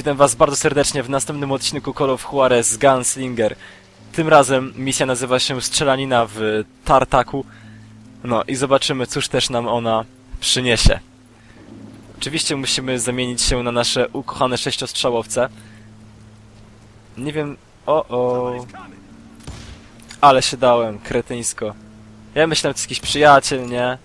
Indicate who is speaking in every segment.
Speaker 1: Witam was bardzo serdecznie w następnym odcinku Call of Juarez Gunslinger. Tym razem misja nazywa się Strzelanina w Tartaku. No i zobaczymy, cóż też nam ona przyniesie. Oczywiście musimy zamienić się na nasze ukochane sześciostrzałowce. Nie wiem... O, o. Ale się dałem, kretyńsko. Ja myślałem, to jest jakiś przyjaciel, nie?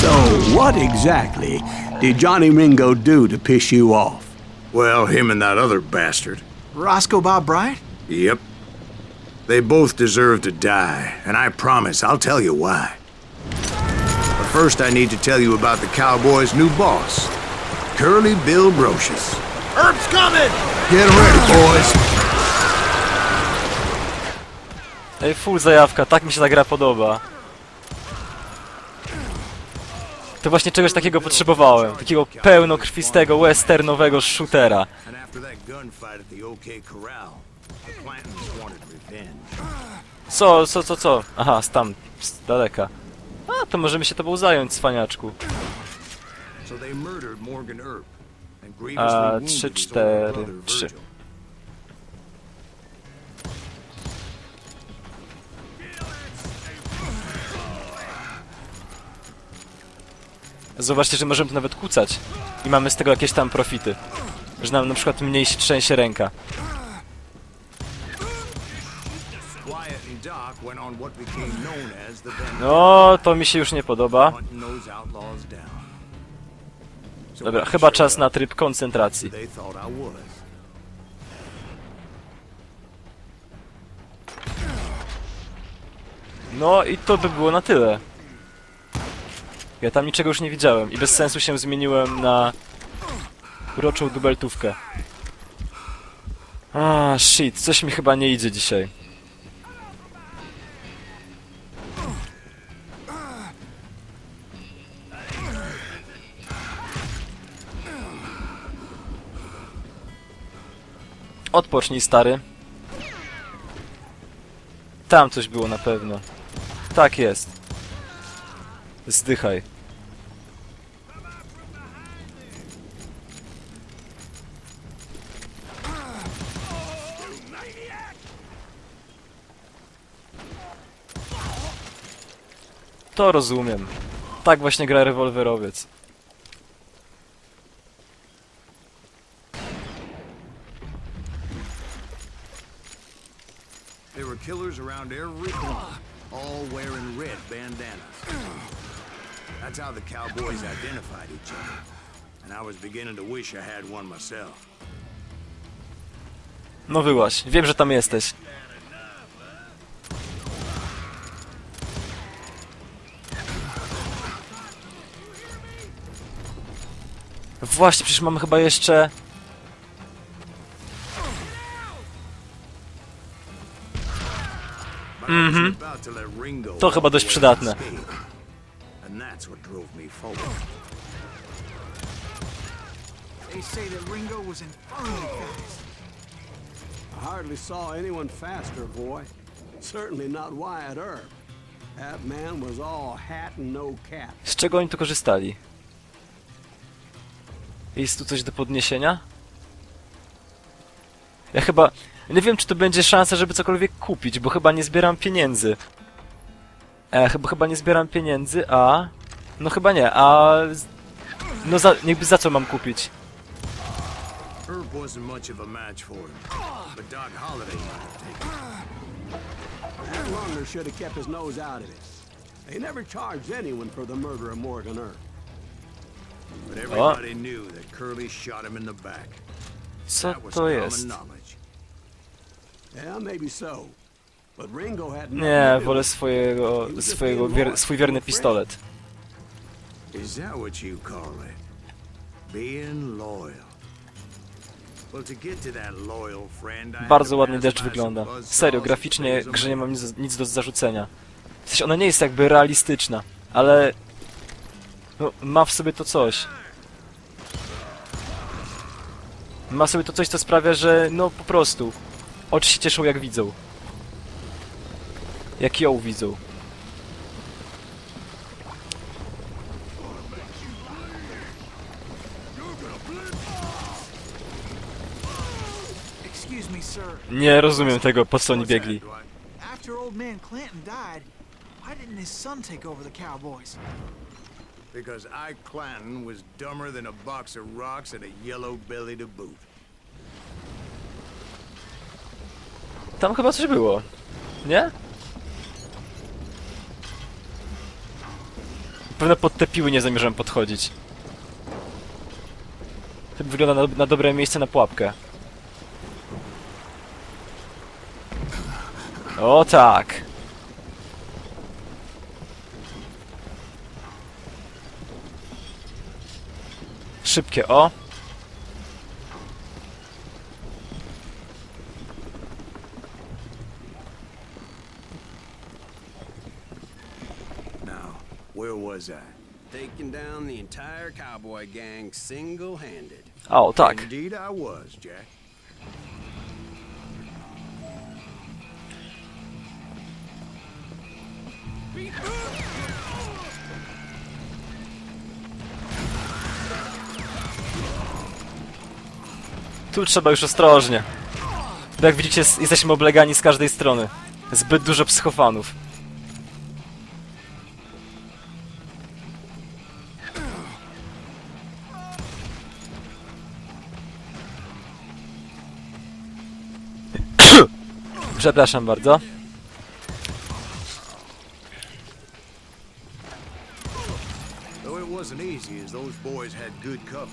Speaker 2: So, what exactly did Johnny Ringo do to piss you off?
Speaker 3: Well, him and that other bastard.
Speaker 4: Roscoe Bob Bryant?
Speaker 3: Yep. They both deserve to die, and I promise I'll tell you why. But first, I need to tell you about the Cowboys' new boss, Curly Bill Brocious.
Speaker 4: Herb's coming!
Speaker 3: Get ready, boys.
Speaker 1: Ej, full zajawka, tak mi się ta gra podoba. To właśnie czegoś takiego potrzebowałem. Takiego pełnokrwistego, westernowego shootera. Co, co, co, co? Aha, stam, z daleka. A, to możemy się tobą zająć, cwaniaczku. A,
Speaker 3: 3,
Speaker 1: 4,
Speaker 3: 3.
Speaker 1: Zobaczcie, że możemy to nawet kucać. I mamy z tego jakieś tam profity. Że nam na przykład mniej się trzęsie ręka. No, to mi się już nie podoba. Dobra, chyba czas na tryb koncentracji. No i to by było na tyle. Ja tam niczego już nie widziałem i bez sensu się zmieniłem na uroczą dubeltówkę. A, shit, coś mi chyba nie idzie dzisiaj. Odpocznij, stary. Tam coś było na pewno. Tak jest. Zdychaj. To rozumiem. Tak właśnie gra rewolwerowiec.
Speaker 3: Killers around every corner, all wearing red bandanas. That's how the cowboys identified each other. And I was beginning to wish I had one myself.
Speaker 1: No wyłaś, wiem, że tam jesteś. Właśnie, przecież mamy chyba jeszcze...
Speaker 3: Mhm. To
Speaker 1: chyba dość przydatne.
Speaker 3: And that's what drove me forward.
Speaker 4: They say that Ringo was infernally fast.
Speaker 2: I hardly saw anyone faster, boy. Certainly not Wyatt Earp. That man was all hat and no cap.
Speaker 1: Z czego oni tu korzystali? Jest tu coś do podniesienia? Ja chyba... Nie wiem, czy to będzie szansa, żeby cokolwiek kupić, bo chyba nie zbieram pieniędzy. E, chyba, chyba nie zbieram pieniędzy, a... No chyba nie, a... z- No za, jakby za co mam kupić?
Speaker 3: Herb wasn't much of a match for him, but Doc Holliday might have taken him.
Speaker 2: That Lunger should have kept his nose out of it. They never charged anyone for the murder of Morgan Earp.
Speaker 3: But everybody knew that Curly shot him in the back.
Speaker 1: Co
Speaker 3: That was
Speaker 1: to
Speaker 3: common
Speaker 1: jest?
Speaker 3: knowledge.
Speaker 2: Yeah, maybe so.
Speaker 1: Nie, wolę swojego, swojego wier, swój wierny pistolet.
Speaker 3: Is that what you call it? Being loyal.
Speaker 1: Bardzo ładny deszcz wygląda. Serio, graficznie grze nie mam nic, nic do zarzucenia. W sensie ona nie jest jakby realistyczna, ale... No, ma w sobie to coś. Ma w sobie to coś, co sprawia, że no po prostu oczy się cieszą jak widzą. Jak ją widzą. Nie rozumiem tego, po co oni biegli.
Speaker 4: After old man Clanton died, why didn't his son take over the cowboys?
Speaker 3: Because Ike Clanton was dumber than a box of rocks and a yellow belly to boot.
Speaker 1: Tam chyba coś było. Nie? Pewno pod te piły nie zamierzam podchodzić. To wygląda na, na dobre miejsce na pułapkę. O tak! Szybkie o.
Speaker 3: was I?
Speaker 2: Taking down the entire cowboy gang single-handed.
Speaker 1: O, tak.
Speaker 3: Indeed I was, Jack.
Speaker 1: Tu trzeba już ostrożnie. Bo jak widzicie, jesteśmy oblegani z każdej strony. Zbyt dużo psychofanów.
Speaker 3: Good cover.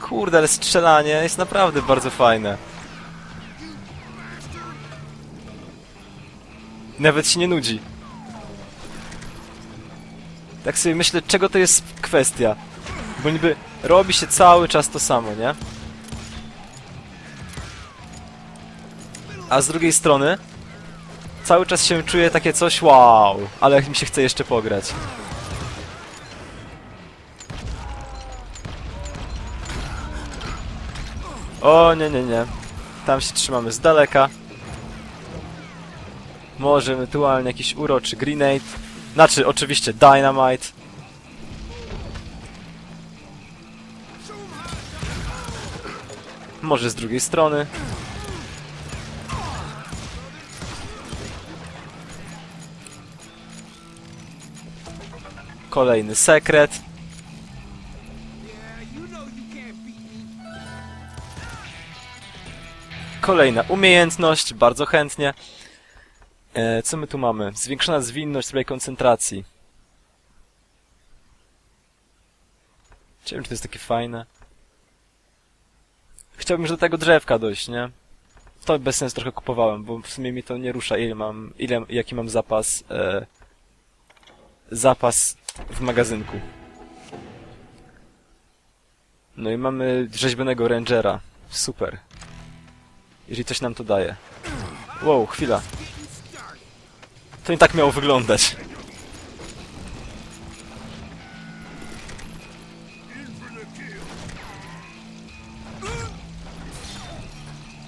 Speaker 1: Kurde, ale strzelanie jest naprawdę bardzo fajne. Nawet się nie nudzi. Tak sobie myślę, czego to jest kwestia. Bo niby robi się cały czas to samo, nie? A z drugiej strony cały czas się czuję takie coś wow, ale mi się chce jeszcze pograć. O nie, nie, nie. Tam się trzymamy z daleka. Może ewentualnie jakiś uroczy grenade. Znaczy, oczywiście dynamite. Może z drugiej strony. Kolejny sekret. Kolejna umiejętność, bardzo chętnie. E, co my tu mamy? Zwiększona zwinność swojej koncentracji. Wiem, czy to jest takie fajne. Chciałbym już do tego drzewka dojść, nie? To bez sensu trochę kupowałem, bo w sumie mi to nie rusza, ile mam, ile, jaki mam zapas, e, zapas w magazynku. No i mamy rzeźbionego rangera. Super. Jeżeli coś nam to daje. Wow, chwila. To nie tak miało wyglądać.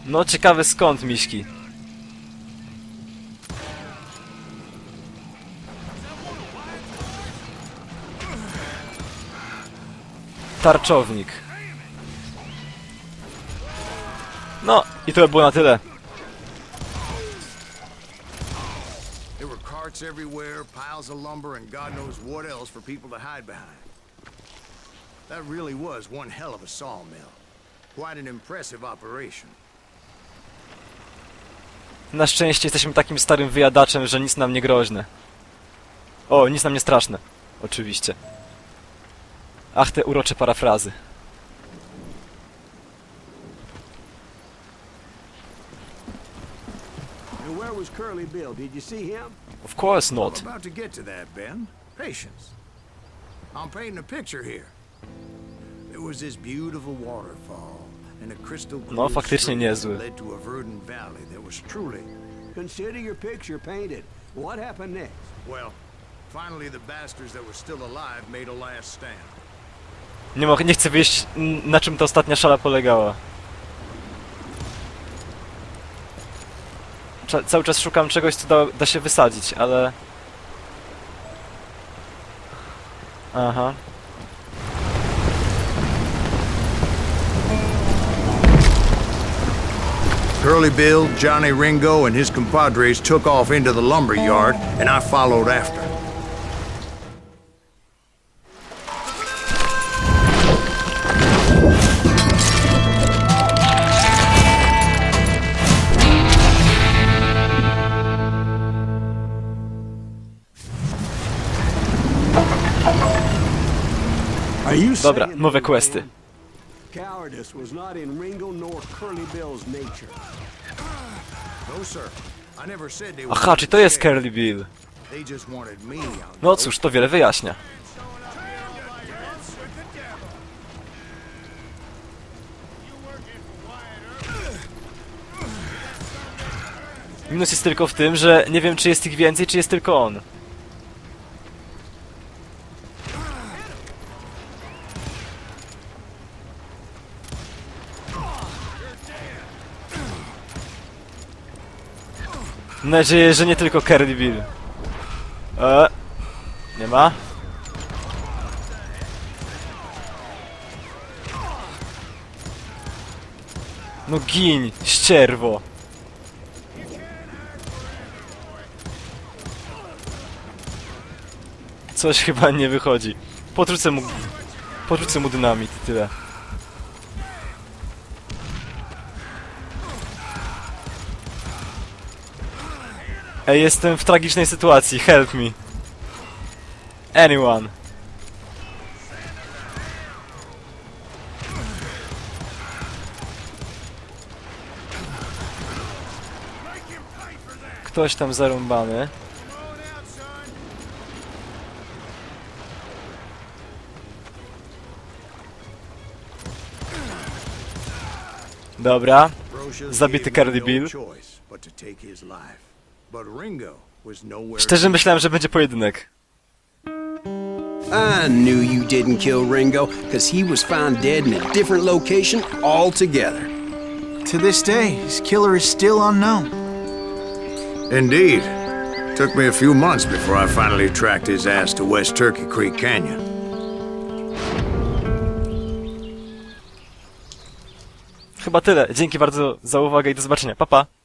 Speaker 1: No, ciekawe skąd, miśki. Tarczownik. No, i to by było na tyle.
Speaker 3: There were carts everywhere, piles of lumber, and God knows what else for people to hide behind. That really was one hell of a sawmill. Quite an impressive operation.
Speaker 1: Na szczęście jesteśmy takim starym wyjadaczem, że nic nam nie groźne. O, nic nam nie straszne. Oczywiście. Ach, te urocze parafrazy.
Speaker 2: And where was Curly Bill? Did you see him?
Speaker 1: Of course
Speaker 3: I'm
Speaker 1: not.
Speaker 3: about to get to that, Ben. Patience. I'm painting a picture here. There was this beautiful waterfall and a crystal clear
Speaker 1: No, faktycznie niezły.
Speaker 3: led to a verdant valley that was truly,
Speaker 2: Consider your picture painted. What happened next?
Speaker 3: well, finally the bastards that were still alive made a last stand.
Speaker 1: Nie, nie chcę wiedzieć, na czym ta ostatnia szala polegała. Cza cały czas szukam czegoś, co da, da się wysadzić, ale... Aha.
Speaker 3: Curly Bill, Johnny Ringo, and his compadres took off into the lumber yard, and I followed after.
Speaker 1: Dobra, nowe questy.
Speaker 2: man, Cowardice was not in Ringo nor Curly Bill's nature.
Speaker 3: No, sir. I never said they
Speaker 1: Aha, czy to jest Curly Bill?
Speaker 3: They just wanted me out.
Speaker 1: No cóż, to wiele wyjaśnia. Minus jest tylko w tym, że nie wiem czy jest ich więcej, czy jest tylko on. Mam nadzieję, że nie tylko Curly Bill. E, nie ma? No gin, ścierwo. Coś chyba nie wychodzi. Podrzucę mu... Podrzucę mu dynamit tyle. Ej, jestem w tragicznej sytuacji, help me. Anyone. Ktoś tam zarąbany. Dobra. Zabity
Speaker 3: no
Speaker 1: Bill. Szczerze myślałem, że będzie pojedynek.
Speaker 5: I knew you didn't kill Ringo, because he was found dead in a different location altogether.
Speaker 4: To this day, his killer is still unknown.
Speaker 3: Indeed. Took me a few months before I finally tracked his ass to West Turkey Creek Canyon.
Speaker 1: Chyba tyle. Dzięki bardzo za uwagę i do zobaczenia. Pa pa!